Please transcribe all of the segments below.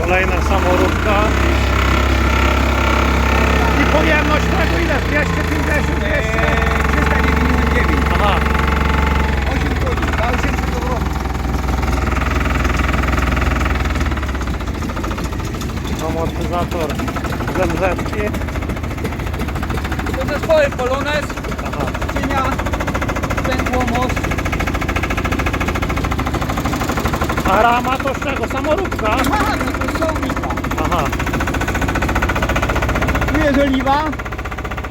Kolejna samoróbka. I pojemność tego ile? 250, 200? Eee, 399. Aha, 8 godzin, dla 800 roku. amortyzator ZZ. To zespoły Polones, A rama to z czego? Samoróbka? Aha, no to są lipa. Aha. Tu jest oliwa,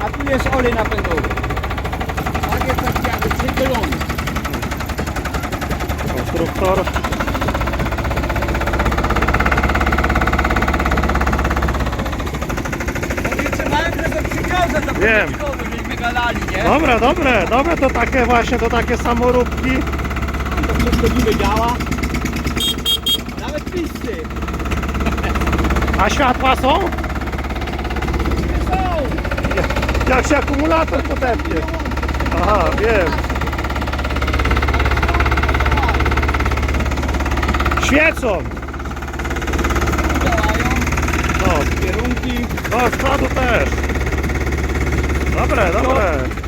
a tu jest olej napędowy. Tak jest tak jakby przydzielony. Konstruktor. Wiem. Galali, nie? Dobre, dobre, dobre to takie właśnie, to takie samoróbki. To wszystko niby działa. Pisty. A światła są? Są. Jak się akumulator podepnie. Aha, wiem. Świecą. No, Kierunki. no z przodu też. Dobre, dobre.